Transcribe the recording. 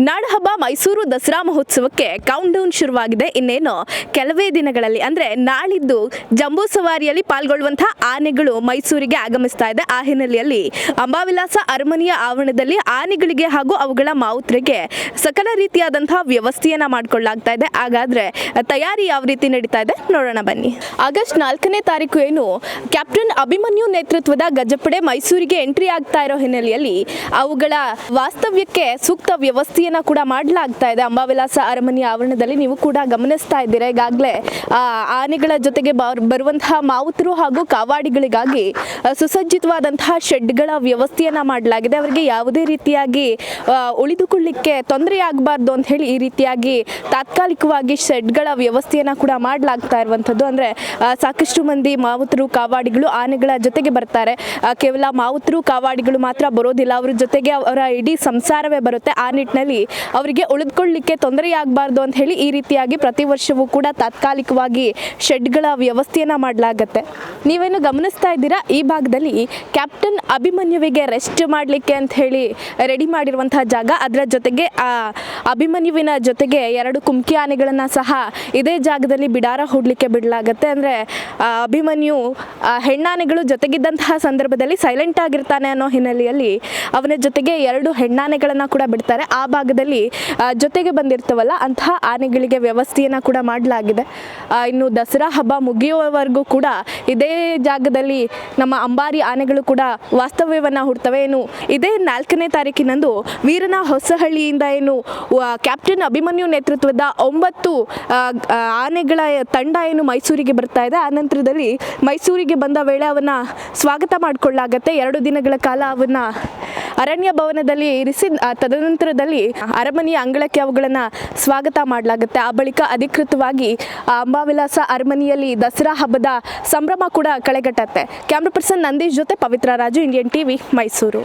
ನಾಡಹಬ್ಬ ಮೈಸೂರು ದಸರಾ ಮಹೋತ್ಸವಕ್ಕೆ count down ಶುರುವಾಗಿದೆ. ಇನ್ನೇನು, ಕೆಲವೇ ದಿನಗಳಲ್ಲಿ, ಅಂದ್ರೆ ನಾಳಿದ್ದು ಜಂಬೂ ಸವಾರಿಯಲ್ಲಿ ಪಾಲ್ಗೊಳ್ಳುವಂತಹ ಆನೆಗಳು ಮೈಸೂರಿಗೆ ಆಗಮಿಸ್ತಾ ಇದೆ. ಆ ಹಿನ್ನೆಲೆಯಲ್ಲಿ ಅಂಬಾವಿಲಾಸ ಅರಮನೆಯ ಆವರಣದಲ್ಲಿ ಆನೆಗಳಿಗೆ ಹಾಗೂ ಅವುಗಳ ಮಾವುತರಿಗೆ ಸಕಲ ರೀತಿಯಾದಂತಹ ವ್ಯವಸ್ಥೆಯನ್ನ ಮಾಡಿಕೊಳ್ಳಾಗ್ತಾ ಇದೆ. ಹಾಗಾದ್ರೆ ತಯಾರಿ ಯಾವ ರೀತಿ ನಡೀತಾ ಇದೆ? ನೋಡೋಣ ಬನ್ನಿ. ಆಗಸ್ಟ್ ನಾಲ್ಕನೇ ತಾರೀಕು ಏನು, ಕ್ಯಾಪ್ಟನ್ ಅಭಿಮನ್ಯು ನೇತೃತ್ವದ ಗಜಪಡೆ ಮೈಸೂರಿಗೆ ಎಂಟ್ರಿ ಆಗ್ತಾ ಇರೋ ಹಿನ್ನೆಲೆಯಲ್ಲಿ ಅವುಗಳ ವಾಸ್ತವ್ಯಕ್ಕೆ ಸೂಕ್ತ ವ್ಯವಸ್ಥೆಯನ್ನ ಕೂಡ ಮಾಡಲಾಗ್ತಾ ಇದೆ. ಅಂಬಾವಿಲಾಸ ಅರಮನೆಯ ಆವರಣದಲ್ಲಿ ನೀವು ಕೂಡ ಗಮನಿಸ್ತಾ ಇದ್ದೀರಾ? ಈಗಾಗಲೇ ಆನೆಗಳ ಜೊತೆಗೆ ಬರ್- ಬರುವಂತಹ ಮಾವುತರು ಹಾಗೂ ಕಾವಾಡಿಗಳಿಗಾಗಿ ಸುಸಜ್ಜಿತವಾದಂತಹ ಶೆಡ್ಗಳ ವ್ಯವಸ್ಥೆಯನ್ನ ಮಾಡಲಾಗಿದೆ. ಅವರಿಗೆ ಯಾವುದೇ ರೀತಿಯಾಗಿ ಉಳಿದುಕೊಳ್ಳಿಕ್ಕೆ ತೊಂದರೆ ಆಗಬಾರ್ದು ಅಂತ ಹೇಳಿ ಈ ರೀತಿಯಾಗಿ ತಾತ್ಕಾಲಿಕವಾಗಿ ಶೆಡ್ಗಳ ವ್ಯವಸ್ಥೆಯನ್ನ ಕೂಡ ಮಾಡಲಾಗ್ತಾ ಇರುವಂಥದ್ದು. ಅಂದ್ರೆ ಸಾಕಷ್ಟು ಮಂದಿ ಮಾವುತರು, ಕಾವಾಡಿಗಳು ಆನೆಗಳ ಜೊತೆಗೆ ಬರ್ತಾರೆ. ಕೇವಲ ಮಾವುತರು, ಕಾವಾಡಿಗಳು ಮಾತ್ರ ಬರೋದಿಲ್ಲ. ಅವ್ರ ಜೊತೆಗೆ ಅವರ ಇಡೀ ಸಂಸಾರವೇ ಬರುತ್ತೆ. ಆ ನಿಟ್ಟಿನಲ್ಲಿ ಅವರಿಗೆ ಉಳಿದ್ಕೊಳ್ಳಿಕ್ಕೆ ತೊಂದರೆ ಆಗಬಾರ್ದು ಅಂತ ಹೇಳಿ ಈ ರೀತಿಯಾಗಿ ಪ್ರತಿ ವರ್ಷವೂ ಕೂಡ ತಾತ್ಕಾಲಿಕವಾಗಿ ಶೆಡ್ಗಳ ವ್ಯವಸ್ಥೆಯನ್ನು ಮಾಡಲಾಗತ್ತೆ. ನೀವೇನು ಗಮನಿಸ್ತಾ ಇದ್ದೀರಾ? ಈ ಭಾಗದಲ್ಲಿ ಕ್ಯಾಪ್ಟನ್ ಅಭಿಮನ್ಯುವಿಗೆ ರೆಸ್ಟ್ ಮಾಡಲಿಕ್ಕೆ ಅಂತ ಹೇಳಿ ರೆಡಿ ಮಾಡಿರುವಂತಹ ಜಾಗ. ಅದರ ಜೊತೆಗೆ, ಆ, ಅಭಿಮನ್ಯುವಿನ ಜೊತೆಗೆ ಎರಡು ಕುಮ್ಕಿ ಆನೆಗಳನ್ನು ಸಹ ಇದೇ ಜಾಗದಲ್ಲಿ ಬಿಡಾರ ಹೂಡ್ಲಿಕ್ಕೆ ಬಿಡಲಾಗತ್ತೆ. ಅಂದರೆ ಅಭಿಮನ್ಯು ಹೆಣ್ಣಾನೆಗಳು ಜೊತೆಗಿದ್ದಂತಹ ಸಂದರ್ಭದಲ್ಲಿ ಸೈಲೆಂಟ್ ಆಗಿರ್ತಾನೆ ಅನ್ನೋ ಹಿನ್ನೆಲೆಯಲ್ಲಿ ಅವನ ಜೊತೆಗೆ ಎರಡು ಹೆಣ್ಣಾನೆಗಳನ್ನು ಕೂಡ ಬಿಡ್ತಾರೆ. ಆ ಭಾಗದಲ್ಲಿ ಜೊತೆಗೆ ಬಂದಿರ್ತವಲ್ಲ ಅಂತಹ ಆನೆಗಳಿಗೆ ವ್ಯವಸ್ಥೆಯನ್ನು ಕೂಡ ಮಾಡಲಾಗಿದೆ. ಇನ್ನು ದಸರಾ ಹಬ್ಬ ಮುಗಿಯುವವರೆಗೂ ಕೂಡ ಇದೇ ಜಾಗದಲ್ಲಿ ನಮ್ಮ ಅಂಬಾರಿ ಆನೆಗಳು ಕೂಡ ವಾಸ್ತವ್ಯವನ್ನು ಹುಡ್ತವೆ ಏನು? ಇದೇ ನಾಲ್ಕನೇ ತಾರೀಕಿನಂದು ವೀರನ ಹೊಸಹಳ್ಳಿಯಿಂದ ಏನು ಕ್ಯಾಪ್ಟನ್ ಅಭಿಮನ್ಯು ನೇತೃತ್ವದ ಒಂಬತ್ತು ಆನೆಗಳ ತಂಡ ಏನು ಮೈಸೂರಿಗೆ ಬರ್ತಾ ಇದೆ. ಆ ನಂತರದಲ್ಲಿ ಮೈಸೂರಿಗೆ ಬಂದ ವೇಳೆ ಅವನ್ನ ಸ್ವಾಗತ ಮಾಡಿಕೊಳ್ಳಾಗತ್ತೆ. ಎರಡು ದಿನಗಳ ಕಾಲ ಅವನ್ನ ಅರಣ್ಯ ಭವನದಲ್ಲಿ ಇರಿಸಿ ತದನಂತರದಲ್ಲಿ ಅರಮನೆಯ ಅಂಗಳಕ್ಕೆ ಅವುಗಳನ್ನು ಸ್ವಾಗತ ಮಾಡಲಾಗುತ್ತೆ. ಆ ಬಳಿಕ ಅಧಿಕೃತವಾಗಿ ಅಂಬಾವಿಲಾಸ ಅರಮನೆಯಲ್ಲಿ ದಸರಾ ಹಬ್ಬದ ಸಂಭ್ರಮ ಕೂಡ ಕಳೆಗಟ್ಟತ್ತೆ. ಕ್ಯಾಮ್ರಾ ಪರ್ಸನ್ ನಂದೀಶ್ ಜೊತೆ ಪವಿತ್ರ ರಾಜು ಇಂಡಿಯನ್ ಟಿವಿ ಮೈಸೂರು